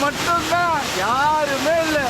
மட்டும்தான் யாருமே இல்லை.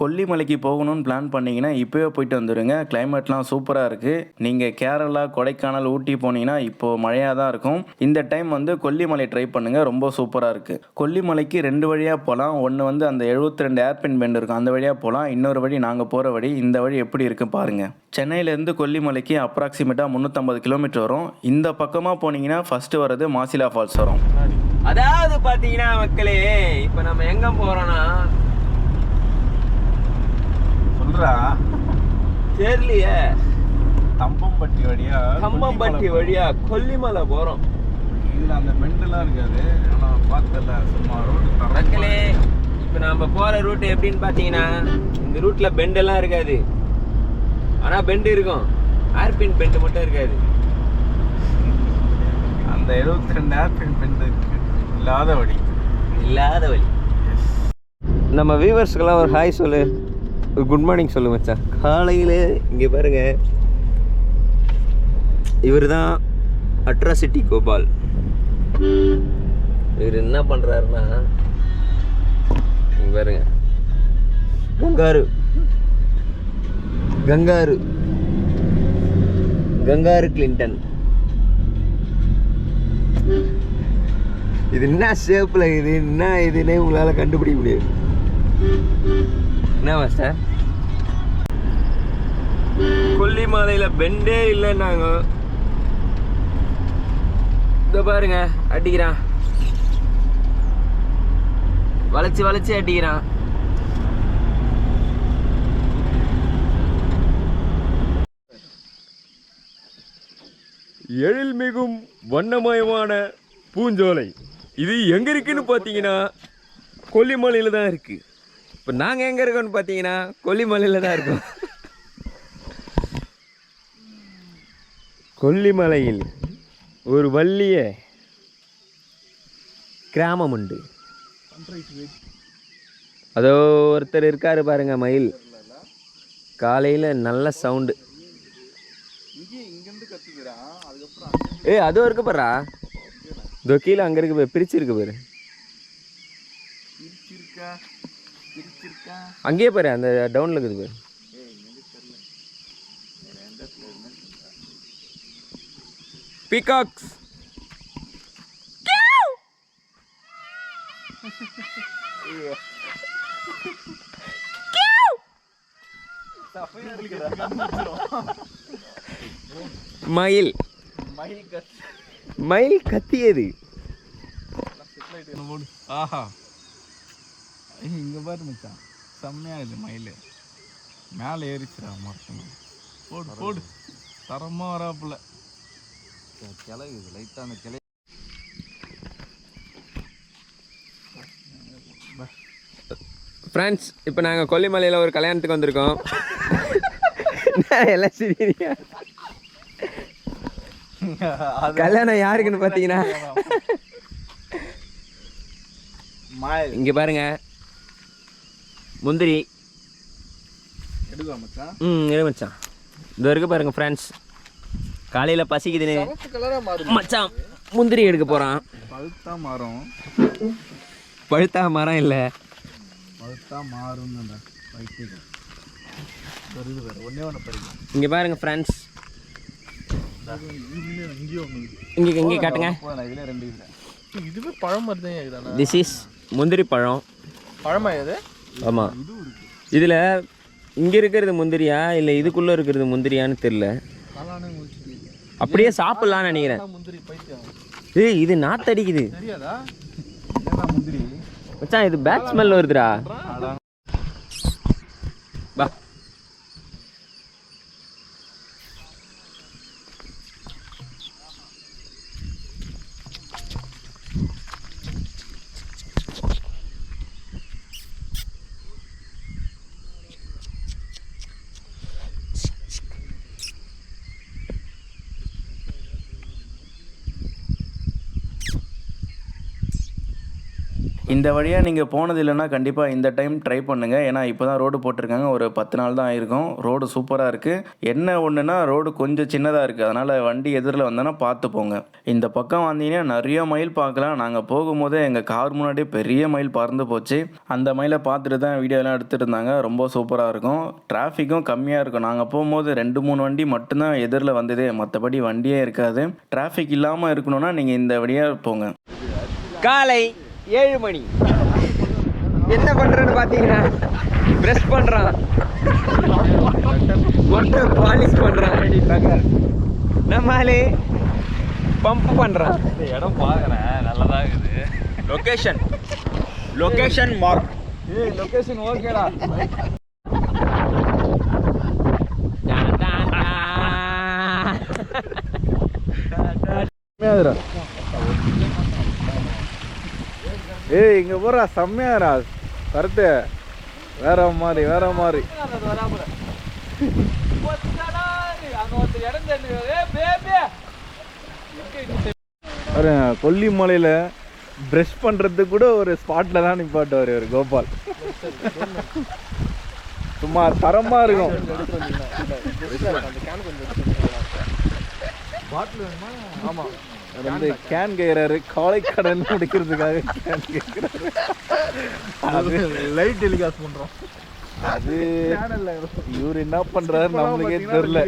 கொல்லிமலைக்கு போகணும்னு பிளான் பண்ணீங்கன்னா இப்போவே போயிட்டு வந்துடுங்க கிளைமேட்லாம் சூப்பராக இருக்குது நீங்கள் கேரளா கொடைக்கானல் ஊட்டி போனீங்கன்னா இப்போது மழையாக தான் இருக்கும். இந்த டைம் வந்து கொல்லிமலை ட்ரை பண்ணுங்கள் ரொம்ப சூப்பராக இருக்குது கொல்லிமலைக்கு ரெண்டு வழியாக போகலாம் ஒன்று வந்து அந்த 72 ரெண்டு ஏர்பின் பெண்ட் இருக்கும். அந்த வழியாக போகலாம் இன்னொரு வழி நாங்கள் போகிற வழி இந்த வழி எப்படி இருக்குது பாருங்கள் சென்னையிலேருந்து கொல்லிமலைக்கு அப்ராக்சிமேட்டாக முந்நூற்றம்பது கிலோமீட்டர் வரும். இந்த பக்கமாக போனீங்கன்னா ஃபஸ்ட்டு வர்றது மாசிலா ஃபால்ஸ் வரும். அதாவது பார்த்தீங்கன்னா மக்களே இப்போ நம்ம எங்கே போகிறோன்னா சொல்றா? தெரியலையே. தம்பம்பட்டி வழியா கம்பம்பட்டி வழியா கொல்லிமலை போறோம். இதுல அந்த பெண்டெல்லாம் இருக்காது. ஆனா பார்த்தல சும்மா ரோடு மக்களே இப்ப நாம போற ரூட் எப்படின்னு பாத்தீங்கன்னா இந்த ரூட்ல பெண்ட் எல்லாம் இருக்காது. ஆனா பெண்ட் இருக்கும். ஆர்பின் பெண்ட் மட்டும் இருக்காது. அந்த 72 ரெண்டு ஏர்பின் பெண்ட் இருக்கு. இல்லாத வழி. இல்லாத வழி. நம்ம வியூவர்ஸ்க்கெல்லாம் ஒரு ஹாய் சொல்லு. குட் மார்னிங் சொல்லு மச்சான் காலையில் இங்கே பாருங்க. இவர் தான் அட்ராசிட்டி கோபால் இவர் என்ன பண்ணுறாருன்னா இங்கே பாருங்க. கங்காரு. கங்காரு. கங்காரு கிளின்டன் இது என்ன ஷேப்பில் இது? என்ன இதுன்னே உங்களால் கண்டுபிடிக்க முடியாது. என்ன மாஸ்டர் கொல்லிமலையில் பெண்டே இல்லைன்னாங்க. இதோ பாருங்க அடிக்கிறான். வளைச்சு வளைச்சு அடிக்கிறான். எழில் மிகும் வண்ணமயமான பூஞ்சோலை. இது எங்க இருக்குன்னு பார்த்தீங்கன்னா கொல்லிமலையில தான் இருக்கு. இப்போ நாங்கள் எங்க இருக்கோம்னு பார்த்தீங்கன்னா கொல்லிமலையில தான் இருக்கோம். கொல்லிமலையில் ஒரு வள்ளிய கிராமம் உண்டு. அதோ ஒருத்தர் இருக்காரு பாருங்க மயில். காலையில் நல்ல சவுண்டு. ஏய் அதுவும் இருக்கு பாரா இதோ கீழே அங்கே இருக்கு பாரு பிரிச்சு இருக்கு பாரு அங்கேயே பாரு அந்த டவுன்ல இருக்குது பாரு. பீகாக்ஸ் மயில். மயில் கத்தியது. ஆஹா. இங்க பாரு மச்சான். செம்மையா இது மயில். மேலே ஏறிச்சுடா மரத்து போடு போடு. தரமா வராப்புல. கிளை இது லைட்டா அந்த கிளை ஃப்ரெண்ட்ஸ் இப்போ நாங்கள் கொல்லிமலையில் ஒரு கல்யாணத்துக்கு வந்திருக்கோம். எல்லாம் சிரிக்கிறீங்க? கல்யாணம் யாருக்குன்னு பார்த்தீங்கன்னா? மயில் இங்கே பாருங்க. முந்திரி. ம் இரு மச்சான். இது இருக்கு பாருங்க ஃப்ரெண்ட்ஸ் காலையில் பசிக்குதுன்னு. மச்சான் முந்திரி எடுக்க போகிறான் பழுத்தா மாறும். பழுத்தா மரம் இல்லை? பழுத்தா மாறும் இங்கே பாருங்க ஃப்ரெண்ட்ஸ் இங்கே இங்கே காட்டுங்க. இதுவே பழம் இருக்குதாண்ணா திஸ் இஸ் முந்திரி பழம். பழமா இது? ஆமாம் இதில் இங்கே இருக்கிறது முந்திரியா? இல்லை இதுக்குள்ளே இருக்கிறது முந்திரியான்னு தெரில அப்படியே சாப்பிட்லான்னு நினைக்கிறேன். ஏய் இது நாத்தடிக்குது. மச்சான் இது பேட் ஸ்மெல் வருதுடா. இந்த வழியாக நீங்கள் போனது இல்லைன்னா கண்டிப்பாக இந்த டைம் ட்ரை பண்ணுங்கள் ஏன்னா இப்போ தான் ரோடு போட்டிருக்காங்க. ஒரு பத்து நாள் தான் ஆயிருக்கும். ரோடு சூப்பராக இருக்குது என்ன ஒன்றுனா ரோடு கொஞ்சம் சின்னதாக இருக்குது அதனால் வண்டி எதிரில் வந்தோன்னா பார்த்து போங்க. இந்த பக்கம் வந்தீங்கன்னா நிறைய மயில் பார்க்கலாம். நாங்கள் போகும்போதே எங்கள் கார் முன்னாடி பெரிய மயில் பறந்து போச்சு. அந்த மயிலை பார்த்துட்டு தான் வீடியோலாம் எடுத்துகிட்டு இருந்தாங்க. ரொம்ப சூப்பராக இருக்கும். டிராஃபிக்கும் கம்மியாக இருக்கும். நாங்கள் போகும்போது ரெண்டு மூணு வண்டி மட்டும்தான் எதிரில் வந்ததே. மற்றபடி வண்டியே இருக்காது. டிராஃபிக் இல்லாமல் இருக்கணும்னா நீங்கள் இந்த வழியாக போங்க. காலை ஏழு மணி. என்ன பண்றேன்னு பாத்தீங்கன்னா பிரஷ் பண்றான். ஒட்டை பாலிஷ் பண்றான். நம்மாலே பம்ப் பண்றான். இடம் பார்க்குறேன். நல்லதாக இருக்குது. லொகேஷன் லொகேஷன் மார்க் ஏய் லொக்கேஷன் ஓகேடா. ஏய் இங்க போறா செம்மையாரா கருத்து. வேற மாதிரி வேற மாதிரி. கொல்லிமலையில் கொல்லிமலையில பிரஷ் கூட ஒரு ஸ்பாட்ல தான் நிப்பாட்டுவார் இவர் கோபால். சும்மா தரமா இருக்கும். அவர் வந்து கேன் கேக்குறாரு. காலை கடன் முடிக்கிறதுக்காக கேன் அது லைட் டெலிகாஸ்ட் பண்றோம். அது இவர் என்ன பண்றாரு நம்மளுக்கே தெரியல.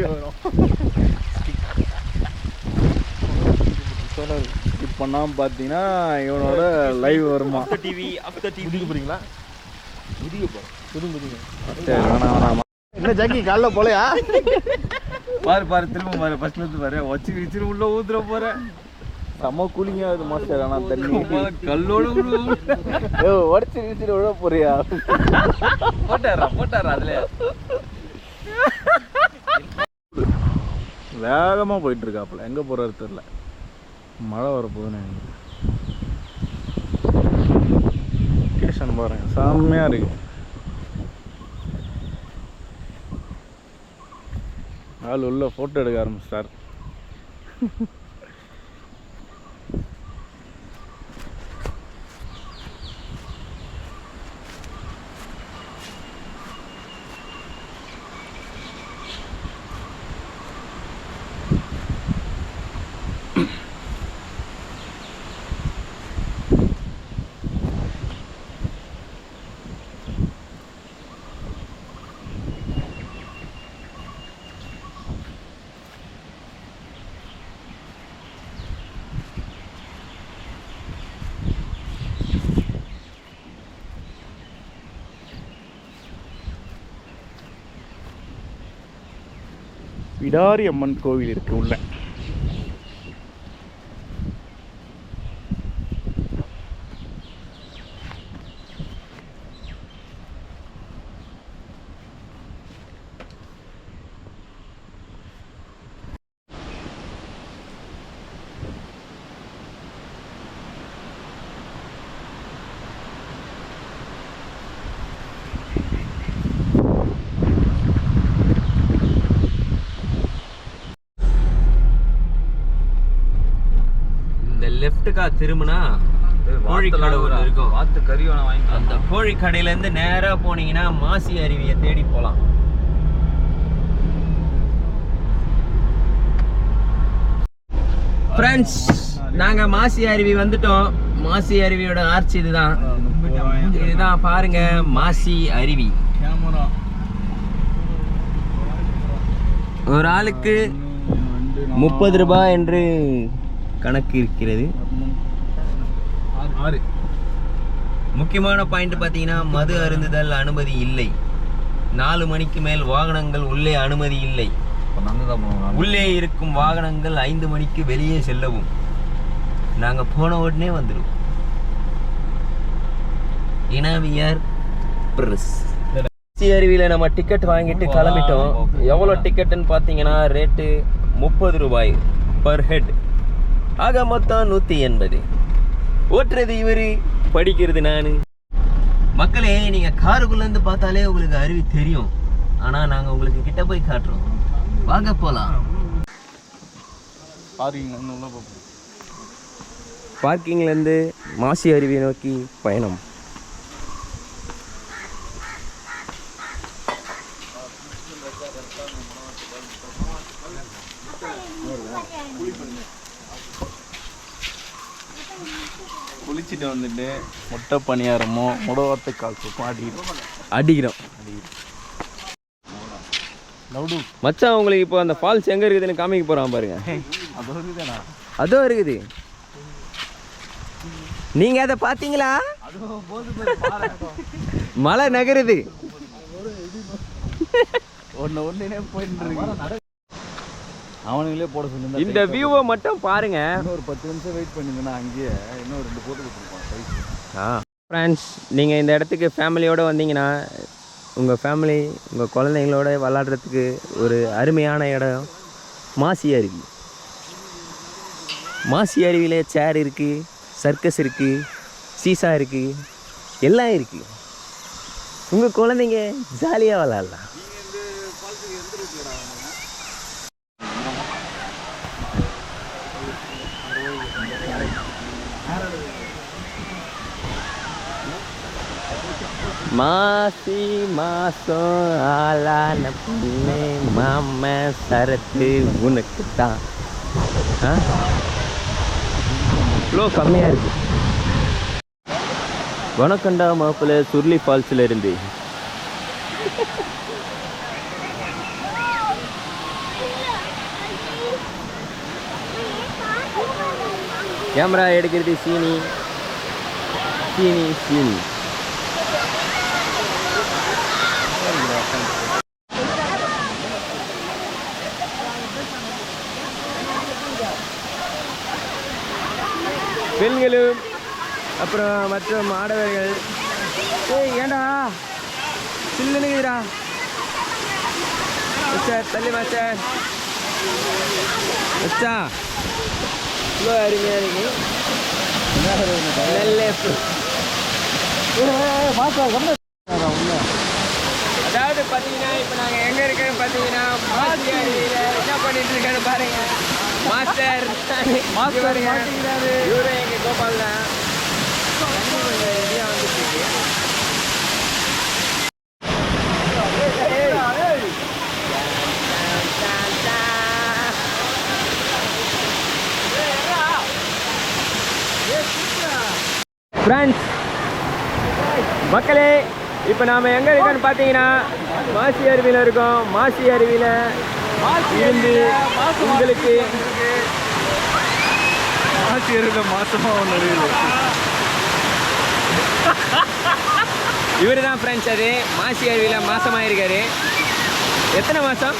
ஸ்கிப் பண்ணாம பார்த்தீங்கன்னா இவனோட லைவ் வருமா? டிவி அப்த டிவி போறீங்களா சரி வேணாம் வேணாம் என்ன ஜாக்கி காலைல போலையா? பாரு பாரு திரும்ப பாரு. ஃபர்ஸ்ட்ல இருந்து பாரு. வச்சு வச்சு உள்ள ஊத்துற போற. செம்ம கூலிங்கா இருக்கு மாஸ்டர் ஆனா தண்ணி. கல்லோட ஏ உடச்சு வீசிட்டு விட போறியா? போட்டாரா போட்டாரா அதுல வேகமா போயிட்டு இருக்காப்புல எங்க போறாரு தெரியல. மழை வரப்போகுதுன்னு லொக்கேஷன் பாருங்க. செம்மையா இருக்கு. ஆள் உள்ள போட்டோ எடுக்க ஆரம்பிச்சிட்டார். பிடாரி அம்மன் கோவில் இருக்குது உள்ள இந்த லெஃப்ட்டுக்கா திரும்பினா கோழி கடை ஒன்று இருக்கும். வாத்து கறி வேணா வாங்கி அந்த கோழி கடையில இருந்து நேரா போனீங்கன்னா மாசி அருவியை தேடி போலாம். ஃப்ரெண்ட்ஸ் நாங்க மாசி அருவி வந்துட்டோம். மாசி அருவியோட ஆர்ச் இதுதான். இதுதான் பாருங்க மாசி அருவி. ஒரு ஆளுக்கு முப்பது ரூபாய் என்று கணக்கு இருக்கிறது. ஆறு. முக்கியமான பாயிண்ட் பார்த்தீங்கன்னா மது அருந்துதல் அனுமதி இல்லை. நாலு மணிக்கு மேல் வாகனங்கள் உள்ளே அனுமதி இல்லை. நாங்கள் உள்ளே இருக்கும் வாகனங்கள் ஐந்து மணிக்கு வெளியே செல்லவும். நாங்க போன உடனே வந்துடுவோம் இனாவியர் பிரஸ் அருவியில் நம்ம டிக்கெட் வாங்கிட்டு கிளம்பிட்டோம். எவ்வளோ டிக்கெட்டுன்னு பார்த்தீங்கன்னா ரேட்டு முப்பது ரூபாய் பர் ஹெட் ஆக மொத்தம் நூற்றி எண்பது. ஓட்டுறது இவரு படிக்கிறது நான். மக்களே நீங்கள் காருக்குள்ளேருந்து பார்த்தாலே உங்களுக்கு அருவி தெரியும். ஆனால் நாங்கள் உங்களுக்கு கிட்ட போய் காட்டுறோம். வாங்க போகலாம் பார்ப்போம் பார்க்கிங்லேருந்து மாசி அருவியை நோக்கி பயணம். வந்துட்டு முட்டை பணியாரமோ முடவார்த்தை கால் சுக்கும் அடிக்கிறோம். அடிக்கிறோம். மச்சான் உங்களுக்கு இப்போ அந்த ஃபால்ஸ் எங்கே இருக்குதுன்னு காமிக்க போகிறான் பாருங்க. அது இருக்குதானா அதோ இருக்குது. நீங்கள் அதை பார்த்தீங்களா? மலை நகருது. ஒன்று ஒன்றுனே போயிட்டு இருக்கு. அவனுங்களே போட சொல்லி இந்த வியூவை மட்டும் பாருங்க. இன்னொரு பத்து நிமிஷம் வெயிட் பண்ணிங்கன்னா அங்கேயே இன்னும் ரெண்டு போட்டு கொடுத்துருப்பான் சைஸ் ஆ. ஃப்ரெண்ட்ஸ் நீங்கள் இந்த இடத்துக்கு ஃபேமிலியோடு வந்தீங்கன்னா உங்கள் ஃபேமிலி உங்கள் குழந்தைங்களோட விளாட்றதுக்கு ஒரு அருமையான இடம் மாசி அருவி. மாசி அருவியில் சேர் இருக்குது சர்க்கஸ் இருக்குது சீசா இருக்குது எல்லாம் இருக்குது உங்கள் குழந்தைங்க ஜாலியாக விளாட்லாம் மாசி மாசம் ஆளான பொண்ணு மாம சரத்து உனக்கு தான் இவ்வளோ கம்மியாக இருக்கு. வணக்கண்டா மாப்பிள்ள சுருளி ஃபால்ஸில் இருந்து. கேமரா எடுக்கிறது சீனி. சீனி சீனி. பெண்களும் அப்புறம் மற்றும் மாடவர்கள் ஏய் ஏண்டா? சில்லுனுக்குதுடா மாஸ்டர் தள்ளி மாஸ்டர். அச்சா இவ்வளோ அருமையாக இருக்கு. நல்ல அதாவது பார்த்தீங்கன்னா இப்போ நாங்கள் எங்கே இருக்கேன்னு பார்த்தீங்கன்னா என்ன பண்ணிட்டு இருக்கேன்னு பாருங்க. மாஸ்டர். மாஸ்டர் இவரும் எங்கள் கோபால் தான் ஃப்ரெண்ட்ஸ் மக்களே இப்போ நாம் எங்கே இருக்கோம்னு பார்த்தீங்கன்னா மாசி அருவியில் இருக்கோம். மாசி அருவியில் இருந்து உங்களுக்கு இருக்க மாசமா ஒன்று இவர் தான் ஃப்ரெண்ட்ஸ் அது. மாசி அருவியில் மாசமாக இருக்காரு. எத்தனை மாதம்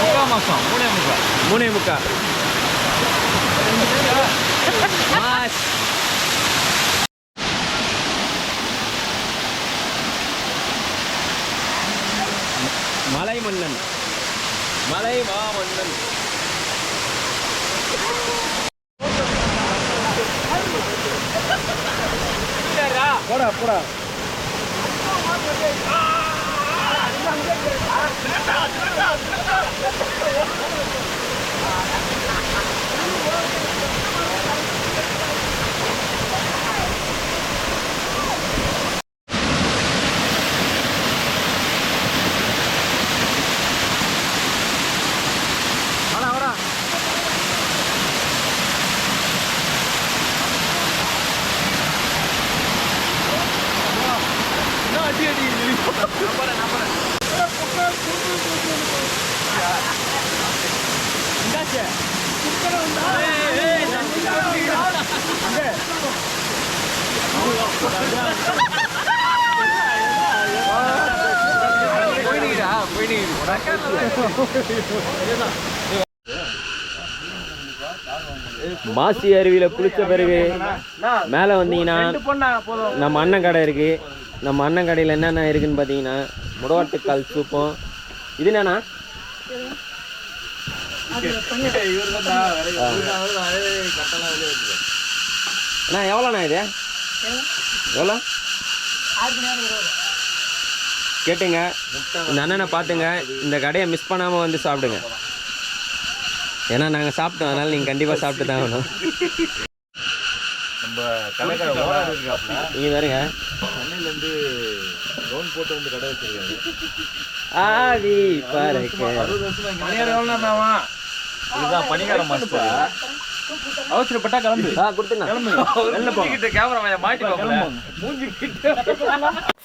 முக்கால் மாசம் மூணே முக்கால் மூணே முக்கா. மாஸ். மலை மன்னன் மலை மாமன்னன். போடா போடா. மாசி அருவியில் குளிச்ச பிறகு மேலே வந்தீங்கன்னா நம்ம அண்ணன் கடை இருக்கு. நம்ம அண்ணன் கடையில் என்னென்ன இருக்குன்னு பார்த்தீங்கன்னா முடவாட்டுக்கால் சூப்பம். இது என்னண்ணா? அண்ணா எவ்வளோண்ணா இது? எவ்வளோ? கேட்டுங்க. இந்த அண்ணனை பார்த்துங்க. இந்த கடையை மிஸ் பண்ணாமல் வந்து சாப்பிடுங்க. ஏன்னா நாங்கள் சாப்பிட்டோம். அதனால் நீங்கள் கண்டிப்பாக சாப்பிட்டு தான் ஆகணும். நம்ம கடைக்கார ஓனர் இருக்காப்ல. நீங்க பாருங்க. சென்னையிலேருந்து லோன் போட்டு வந்து கடை வச்சிருக்காரு. ஆவி பாருங்க இதுதான் பணியாரம் மாஸ்டர் அவசரப்பட்டா கிளம்பு. ஆ கொடுத்துண்ணா கேமரா மாட்டி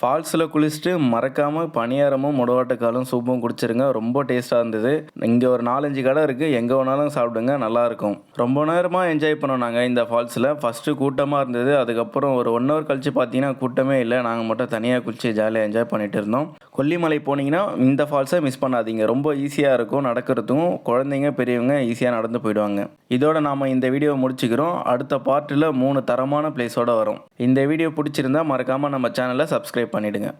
ஃபால்ஸில் குளிச்சுட்டு மறக்காமல் பணியாரமும் முடவாட்டக்காலும் சூப்பும் குடிச்சிருங்க. ரொம்ப டேஸ்ட்டாக இருந்தது. இங்கே ஒரு நாலஞ்சு கடை இருக்குது எங்கே வேணாலும் சாப்பிடுங்க. நல்லாயிருக்கும் ரொம்ப நேரமாக என்ஜாய் பண்ணோம் நாங்கள் இந்த ஃபால்ஸில். ஃபஸ்ட்டு கூட்டமாக இருந்தது. அதுக்கப்புறம் ஒரு ஒன் ஹவர் கழிச்சு பார்த்தீங்கன்னா கூட்டமே இல்லை. நாங்கள் மட்டும் தனியாக குளிச்சு ஜாலியாக என்ஜாய் பண்ணிகிட்டு இருந்தோம். கொல்லிமலை போனீங்கன்னா இந்த ஃபால்ஸை மிஸ் பண்ணாதீங்க. ரொம்ப ஈஸியாக இருக்கும் நடக்கிறதுக்கும் குழந்தைங்க பெரியவங்க ஈஸியாக நடந்து போயிடுவாங்க. இதோட நாம் இந்த வீடியோ முடிச்சுக்கிறோம். அடுத்த பார்ட்டில் மூணு தரமான பிளேஸோடு வரும். இந்த வீடியோ பிடிச்சிருந்தா மறக்காமல் நம்ம சேனலை சப்ஸ்கிரைப் பண்ணிவிடுங்க